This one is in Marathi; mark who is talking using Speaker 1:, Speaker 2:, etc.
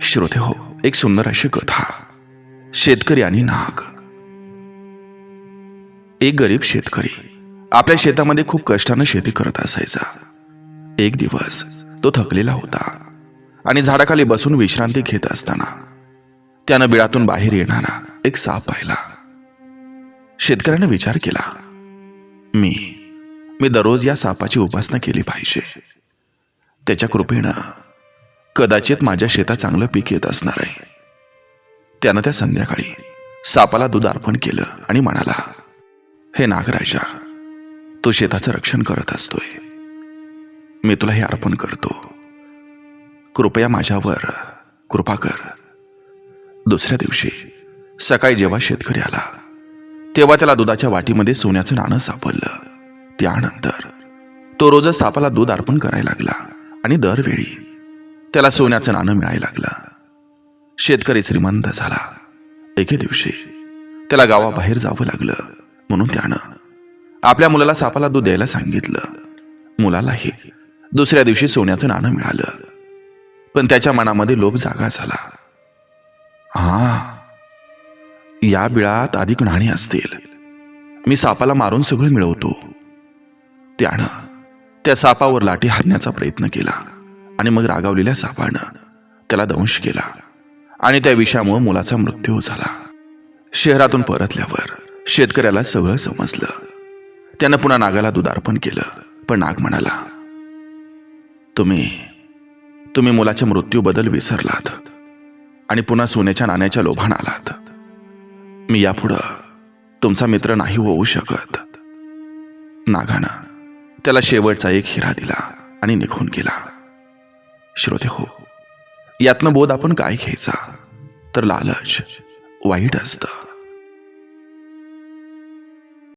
Speaker 1: श्रोते हो एक सुंदर अशी कथा. शेतकरी आणि नाग. एक गरीब शेतकरी. आपल्या शेतामध्ये खूप कष्टानं शेती करत असायचा. एक दिवस तो थकलेला होता आणि झाडाखाली बसून विश्रांती घेत असताना त्यानं बिळातून बाहेर येणारा एक साप पाहिला. शेतकऱ्यानं विचार केला मी मी दररोज या सापाची उपासना केली पाहिजे. त्याच्या कृपेनं कदाचित माझ्या शेतात चांगलं पीक येत असणार आहे. त्यानं त्या संध्याकाळी सापाला दूध अर्पण केलं आणि म्हणाला हे नागराजा तू शेताचं रक्षण करत असतोय. मी तुला हे अर्पण करतो. कृपया माझ्यावर कृपा कर. दुसऱ्या दिवशी सकाळी जेव्हा शेतकरी आला तेव्हा त्याला दुधाच्या वाटीमध्ये सोन्याचं नाणं सापडलं. त्यानंतर तो रोजच सापाला दूध अर्पण करायला लागला आणि दरवेळी त्याला सोन्याचं नाणं मिळायला लागलं. शेतकरी श्रीमंत झाला. एके दिवशी त्याला गावाबाहेर जावं लागलं. म्हणून त्यानं आपल्या मुलाला सापाला दूध द्यायला सांगितलं. मुलालाही दुसऱ्या दिवशी सोन्याचं नाणं मिळालं. पण त्याच्या मनामध्ये लोभ जागा झाला. हा या बिळात अधिक नाणी असतील. मी सापाला मारून सगळं मिळवतो. त्यानं त्या सापावर लाठी हाणण्याचा प्रयत्न केला. आणि मग रागावलेल्या सापानं त्याला दंश केला. आणि त्या विषामुळे मुलाचा मृत्यू झाला. शहरातून परतल्यावर शेतकऱ्याला सगळं समजलं. त्यानं पुन्हा नागाला दुधार्पण केलं. पण नाग म्हणाला तुम्ही तुम्ही मुलाच्या मृत्यूबद्दल विसरलात आणि पुन्हा सोन्याच्या नाण्याच्या लोभान आलात. मी यापुढं तुमचा मित्र नाही होऊ शकत. नागानं त्याला शेवटचा एक हिरा दिला आणि निघून गेला. श्रोते हो यातनं बोध आपण काय घ्यायचा? तर लालच वाईट असतं.